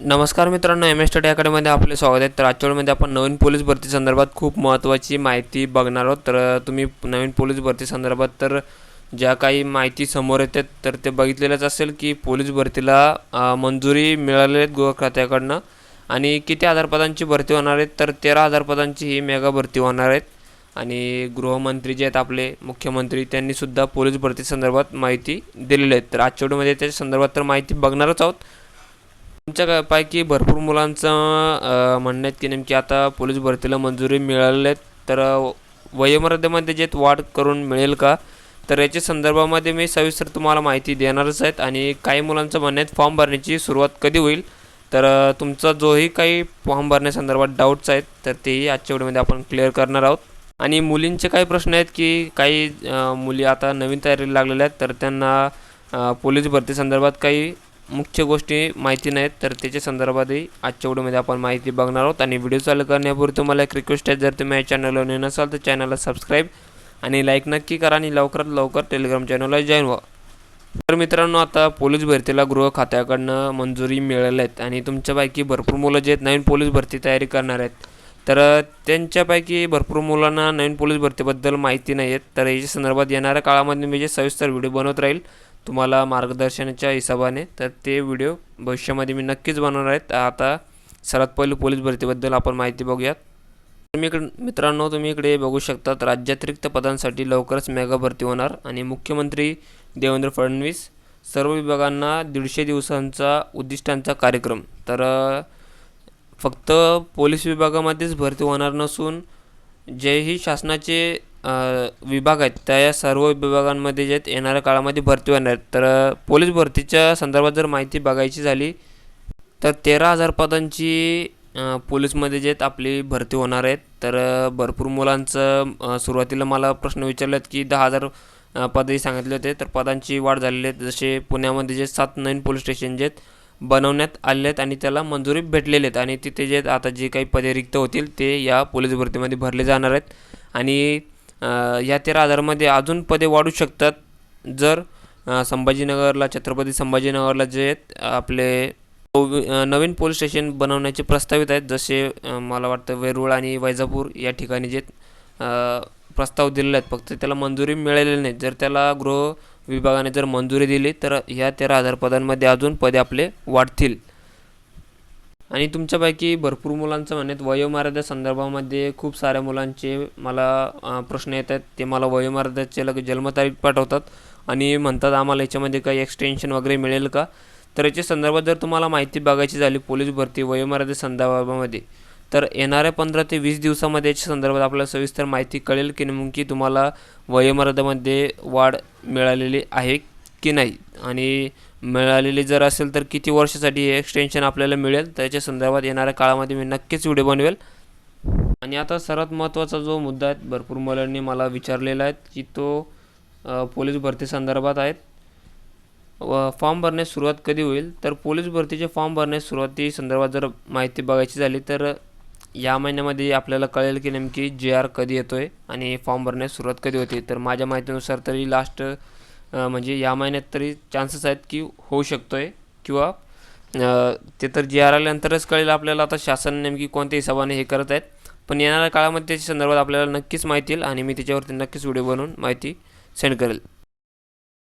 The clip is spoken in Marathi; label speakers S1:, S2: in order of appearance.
S1: नमस्कार मित्रांनो एम एस स्टडी अकॅडमीमध्ये आपले स्वागत आहे. तर आजच्या वेळेमध्ये आपण नवीन पोलीस भरती संदर्भात खूप महत्त्वाची माहिती बघणार आहोत. तर तुम्ही नवीन पोलीस भरती संदर्भात तर ज्या काही माहिती समोर येतात तर ते बघितलेलंच असेल की पोलीस भरतीला मंजुरी मिळालेली आहेत गृह खात्याकडनं. आणि किती हजारपदांची भरती होणार आहेत तर तेरा हजारपदांची ही मेगा भरती होणार आहेत. आणि गृहमंत्री जे आहेत आपले मुख्यमंत्री त्यांनीसुद्धा पोलीस भरती संदर्भात माहिती दिलेली आहे तर आजच्या वेळेमध्ये त्याच्या संदर्भात तर माहिती बघणारच आहोत. तुमच्या पैकी भरपूर मुलांचं म्हणणं आहेत की नेमकी आता पोलीस भरतीला मंजुरी मिळालेली आहेत तर वयोमर्यादेमध्ये जे वाढ करून मिळेल का? तर याच्या संदर्भामध्ये मी सविस्तर तुम्हाला माहिती देणारच आहेत आणि काही मुलांचं म्हणणं फॉर्म भरण्याची सुरुवात कधी होईल? तर तुमचा जोही काही फॉर्म भरण्यासंदर्भात डाऊट्स आहेत तर तेही आजच्या व्हिडिओमध्ये आपण क्लिअर करणार आहोत. आणि मुलींचे काही प्रश्न आहेत की काही मुली आता नवीन तयारीला लागलेल्या आहेत तर त्यांना पोलीस भरती संदर्भात काही मुख्य गोष्टी माहिती नाहीत तर त्याच्या संदर्भातही आजच्या व्हिडिओमध्ये आपण माहिती बघणार आहोत. आणि व्हिडिओ चालू करण्यापूर्वी तुम्हाला एक रिक्वेस्ट आहे जर तुम्ही या चॅनलवर नवीन असाल तर चॅनलला सबस्क्राईब आणि लाईक नक्की करा आणि लवकरात लवकर टेलिग्राम चॅनलला जॉईन व्हा. तर मित्रांनो आता पोलीस भरतीला गृह खात्याकडनं मंजुरी मिळाल्या आहेत आणि तुमच्यापैकी भरपूर मुलं जे आहेत नवीन पोलीस भरती तयारी करणार आहेत. तर त्यांच्यापैकी भरपूर मुलांना नवीन पोलीस भरतीबद्दल माहिती नाही आहेत तर याच्या संदर्भात येणाऱ्या काळामध्ये मी जे सविस्तर व्हिडिओ बनवत राहील तुम्हाला मार्गदर्शनाच्या हिशोबाने तर ते व्हिडिओ भविष्यामध्ये मी नक्कीच बनवणार आहेत आता सर्वात पहिलं पोलीस भरतीबद्दल आपण माहिती बघूयात. तर मी इकडे मित्रांनो तुम्ही इकडे बघू शकतात राज्यातिरिक्त पदांसाठी लवकरच मेगा भरती होणार आणि मुख्यमंत्री देवेंद्र फडणवीस सर्व विभागांना दीडशे दिवसांचा उद्दिष्टांचा कार्यक्रम. तर फक्त पोलीस विभागामध्येच भरती होणार नसून जेही शासनाचे विभाग आहेत. त्या या सर्व विभागांमध्ये जे आहेत येणाऱ्या काळामध्ये भरती होणार आहेत. तर पोलीस भरतीच्या संदर्भात जर माहिती बघायची झाली तर तेरा हजार पदांची पोलीसमध्ये जे आहेत आपली भरती होणार आहेत. तर भरपूर मुलांचं सुरुवातीला मला प्रश्न विचारले आहेत की दहा हजार पदही सांगितले होते. तर पदांची वाढ झालेली आहेत जसे पुण्यामध्ये जे सात नवीन पोलीस स्टेशन जे आहेत बनवण्यात आले आहेत आणि त्याला मंजुरी भेटलेली आहेत. आणि तिथे जे आता जे काही पदे रिक्त होतील ते या पोलीस भरतीमध्ये भरले जाणार आहेत. आणि या तेरा हजारमध्ये अजून पदे वाढू शकतात. जर संभाजीनगरला छत्रपती संभाजीनगरला जे आहेत आपले नवीन पोलीस स्टेशन बनवण्याचे प्रस्तावित आहेत जसे मला वाटतं वेरूळ आणि वैजापूर या ठिकाणी जे प्रस्ताव दिलेले आहेत फक्त त्याला मंजुरी मिळालेली नाही. जर त्याला गृह विभागाने जर मंजुरी दिली तर ह्या तेरा हजार पदांमध्ये अजून पदे आपले वाढतील. आणि तुमच्यापैकी भरपूर मुलांचं म्हणत वयोमर्यादा संदर्भामध्ये खूप साऱ्या मुलांचे मला प्रश्न येत आहेत ते मला वयोमर्यादेचे लग जन्मतारीख पाठवतात. आणि म्हणतात आम्हाला याच्यामध्ये काही एक्सटेन्शन वगैरे मिळेल का? तर याच्या संदर्भात जर तुम्हाला माहिती बघायची झाली पोलीस भरती वयोमर्यादे संदर्भामध्ये तर येणाऱ्या पंधरा ते वीस दिवसामध्ये याच्या संदर्भात आपल्याला सविस्तर माहिती कळेल की नेमकी तुम्हाला वयोमर्यादेमध्ये वाढ मिळालेली आहे की नाही. आणि मिळालेली जर असेल तर किती वर्षासाठी हे एक्सटेन्शन आपल्याला मिळेल? त्याच्या संदर्भात येणाऱ्या काळामध्ये मी नक्कीच व्हिडिओ बनवेल. आणि आता सर्वात महत्त्वाचा जो मुद्दा आहे भरपूर मुलांनी मला विचारलेला आहे की तो पोलीस भरती संदर्भात आहेत व फॉर्म भरण्यास सुरुवात कधी होईल? तर पोलीस भरतीचे फॉर्म भरण्यास सुरुवाती संदर्भात जर माहिती बघायची झाली तर या महिन्यामध्ये आपल्याला कळेल की नेमकी जे आर कधी येतो आहे आणि फॉर्म भरण्यास सुरुवात कधी होते? तर माझ्या माहितीनुसार तरी लास्ट म्हणजे या महिन्यात तरी चान्सेस आहेत की होऊ शकतो आहे किंवा ते तर जे आर आल्यानंतरच कळेल आपल्याला. आता शासन नेमकी कोणत्या हिशोबाने हे करत आहेत. पण येणाऱ्या काळामध्ये त्याच्या संदर्भात आपल्याला नक्कीच माहिती येईल आणि मी त्याच्यावरती नक्कीच व्हिडिओ बनवून माहिती सेंड करेल.